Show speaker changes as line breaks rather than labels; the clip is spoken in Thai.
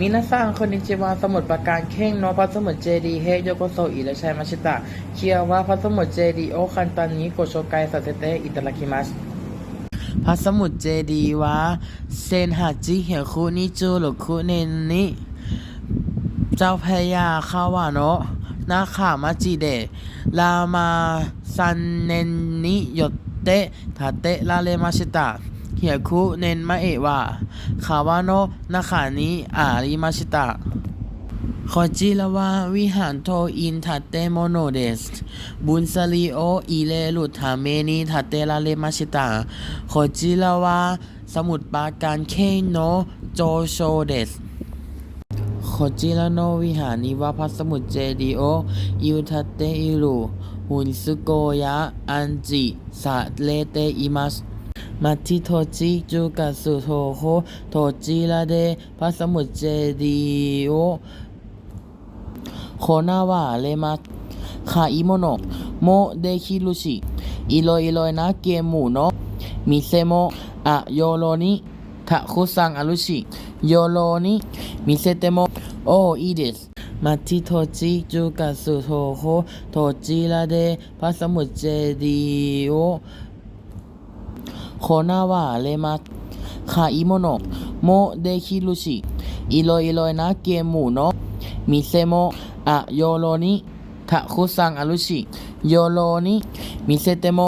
มินาซังคนนิจิวาสมุทรปราการเข่งโนพระสมุทรเจดีเฮโยโกโซอิและชัยมาชิตะ เคียวว่าพระสมุทรเจดีโอคันตานิโกโชไกซาเซเตอิตาลาคิมัสพระสมุทรเจดีย์วะเซนหาจิเหียคุนิจูหรือคุเนนิเจ้าพระยาคาวาโนะนาขามาจิเดะลามาซันเนนนิโยเตะทาเตะลาเลมาชิตะ เหียคุเนนมาเอะวะคาวาโนะนาขานิอาริมาชิตะขอจิละว่าวิหารโทอินทัตเตโมโนเดสบุญสลีโออีเลลุทาเมนีทัตเตลาเลมาชิตาขอจิละว่าสมุดปาการเคโนโจโชเดสขอจิละโนวิหารนิวาพัสมุดเจดีโออิวทัตเตอิรุหุนซุโกยะอันจิสะเลเตอิมัส มาที่โทจิจูกัสุโทโคโทจิละเดพระสมุทรเจดีโอโคนาว่าเลมาคาอิโมโนโมเดคิรุชิอิโรอิโรนะเกมุโนะมิเซโมอะโยโรนิทะคุซังอารุชิโยโรนิมิเซเตโมโออีเดสมาที่โทจิจูกัสุโทโคโทจิระเดพระสมุทรเจดีโอ โคนาว่าเลมาคาอิโมโนะโมเดคิรุชิอิโรอิโรนะเกมุโนะมิเซโมอะโยโรนิทะคุซังอารุชิโยโรนิมิเซเตโ